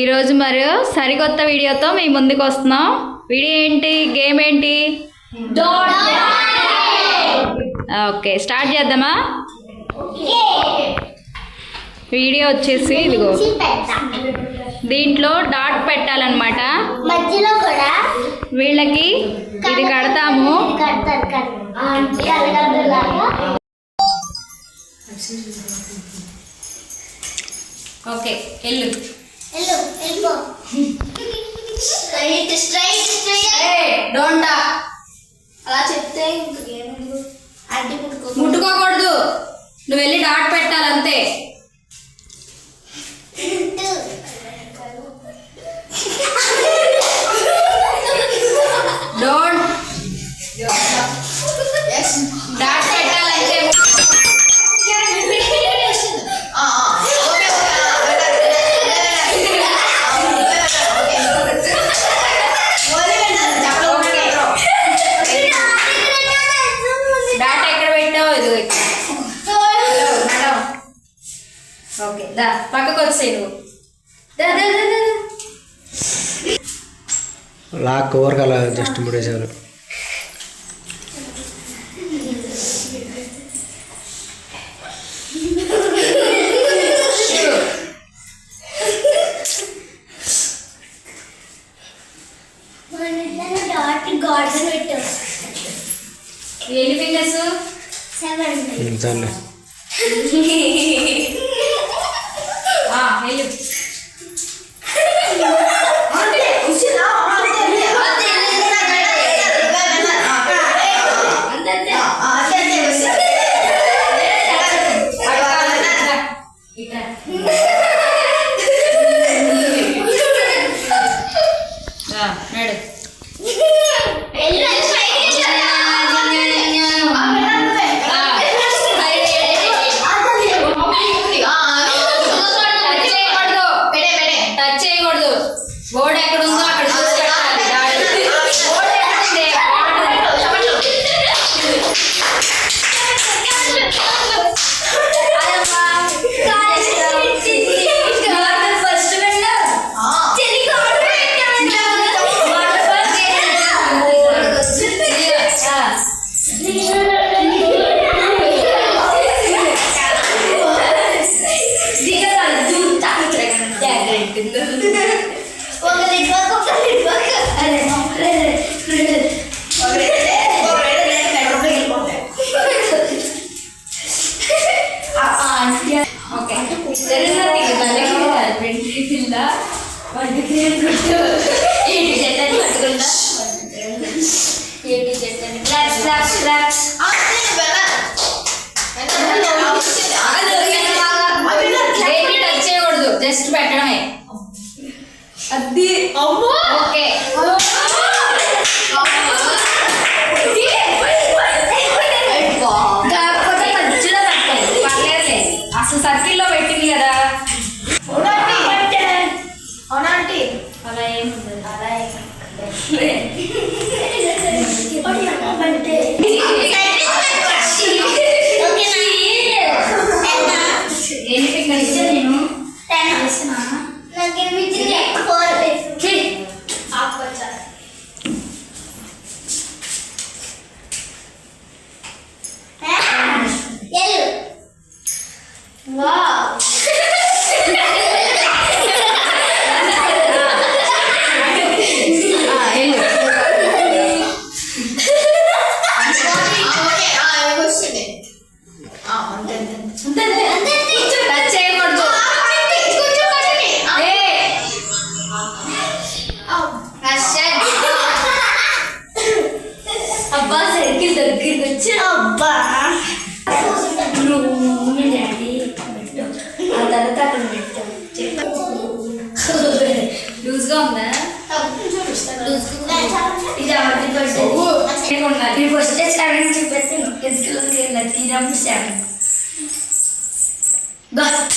ఈరోజు మరి సరికొత్త వీడియోతో మీ ముందుకు వస్తున్నాం. వీడియో ఏంటి? గేమ్ ఏంటి? ఓకే స్టార్ట్ చేద్దామా? వీడియో వచ్చేసి ఇదిగో. దీంట్లో డాట్ పెట్టాలన్నమాట. మధ్యలో కూడా వీళ్ళకి ఇది కడతాము. ఓకే వెళ్ళు. వెళ్ళు వెళ్ళిపో స్ట్రైట్ స్ట్రైట్ స్ట్రైట్ డోంట్ అలా చెప్తే ఇంక గేమ్ ముట్టుకోకూడదు. నువ్వు వెళ్ళి డాట్ పెట్టాలంతే. దా పక్కకు వచ్చేయి నువ్వు. దా దా దా దా లాక్ ఓవర్కి అలా జస్ట్ ముడేశారు. డాట్ గార్డెన్ పెట్టాం. ఎన్ని ఫింగర్స్? సెవెన్. చాలే వెళ్ళు నడు జస్ట్ పెట్టడమే అది ఓకే నీ ఫస్ట్ సెవెన్ చూపెట్టాను ఎందుకు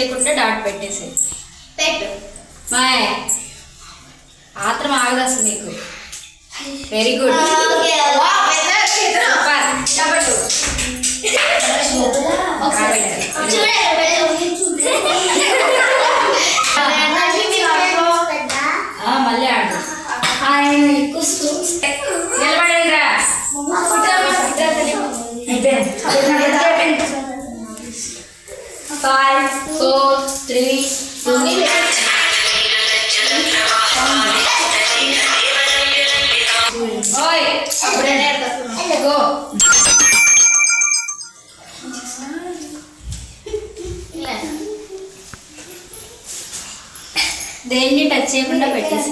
చేయకుండా డాట్ పెట్టేసి పెట్టు. మాయ్. ఆత్రం ఆగదు అసలు నీకు. వెరీ గుడ్ ఓకే వా, పెద్ద చేతులు. Super ఒకసారి చూడండి ఆ, మళ్ళీ ఆడు నిలబడండిరా ఫైవ్ ఫోర్ త్రీ టూ ఓయ్ గో దేన్ని టచ్ చేయకుండా పెట్టేసి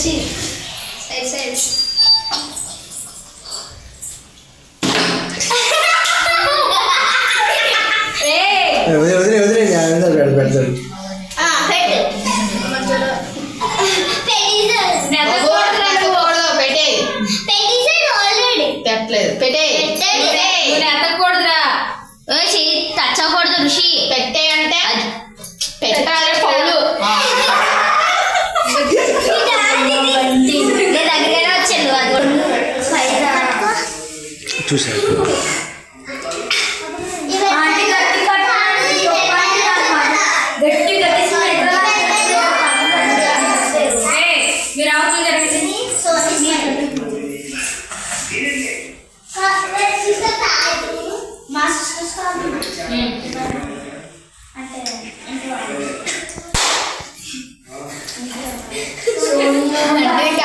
అందరిసి సైడ్ సైడ్ రే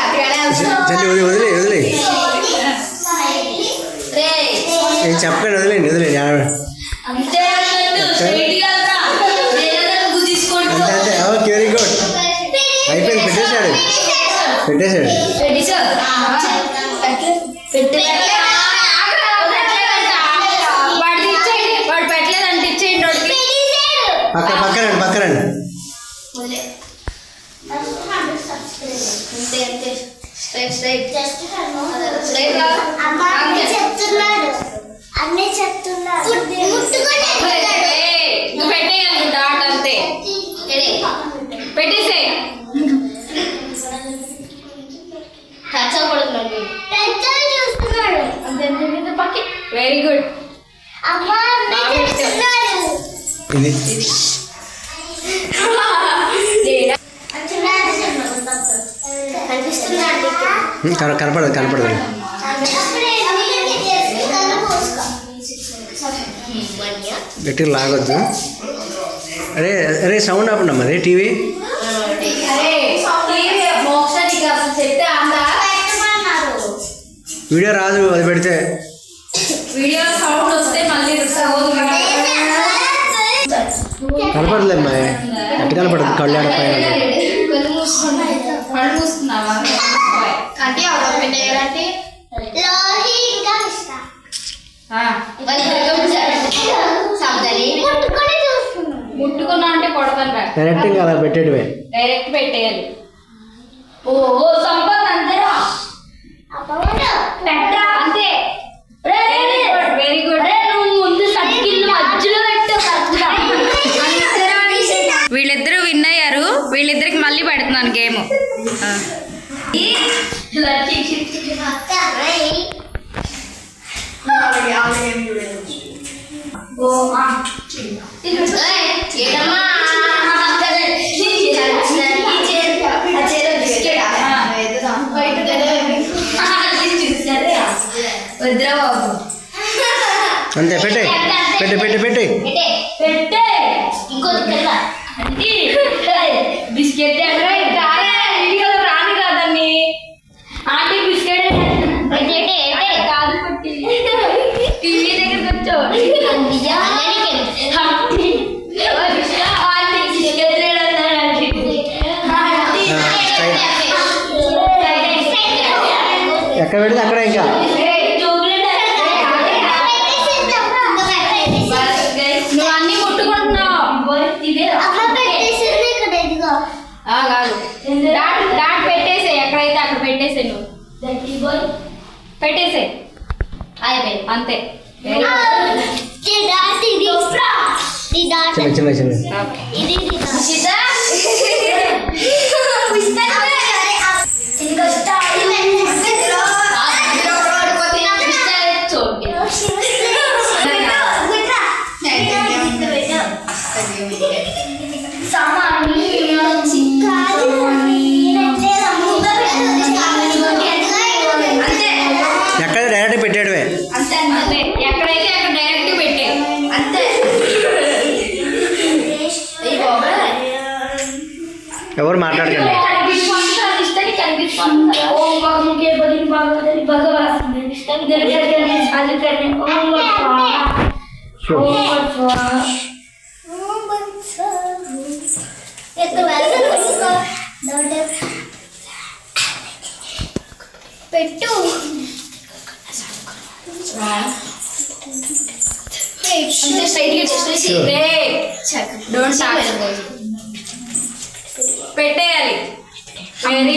అక్కడనే అవసరం. జల్లి వదిలే వదిలే చెప్పాను వదిలేండి వదిలేండి అంతే అంతే. Okay very good. అయిపోయింది పెట్టేశాడు. పెట్టేశాడు. పక్క పక్కనండి పక్కనండి. అంతే అంతే. Straight straight. స్ట్రైట్ కనపడదు కనపడదు. గట్టిగా లాగొద్దు. అరే అరే సౌండ్ ఆపండి మరి టీవీ. టీవీ వీడియో రాదు అది పెడితే. వీడియో సౌండ్ వస్తే మళ్ళీ కనపడలేమ్మా ఎట్టు కనపడదు కళ్యాణ పైన. డైరెక్ట్ అలా పెట్టేటివే. డైరెక్ట్ పెట్టేయాలి. ఓ ఓ, సంపత్ అంతేరా అంతే. వెరీ గుడ్ నువ్వు ముందు సర్కిల్ మధ్యలో పెట్టు వీళ్ళిద్దరూ విన్ అయ్యారు. వీళ్ళిద్దరికి మళ్ళీ పెడుతున్నాను గేమ్. ఏడమ్మా అంతే పెట్టే పెట్టే పెట్టే పెట్టే పెట్టే బిస్కెట్ రాని కాదండి. ఆంటీ బిస్కెట్ టీవీ ఎక్కడ పెడితే అక్కడ ఇంకా నువ్వు అన్ని ముట్టుకుంటున్నావు ఆ, కాదు డాట్ డాట్ పెట్టేసే ఎక్కడైతే అక్కడ పెట్టేసే పెట్టేసే. అంతే. చిన్న చిన్న చిన్న. ఇది करने साधु करने ओम स्वाहा Sure. ओम स्वाहा పెట్టు అంతే స్ట్రైట్ గా చేసి డోంట్ టాక్ పెట్టేయాలి వెరీ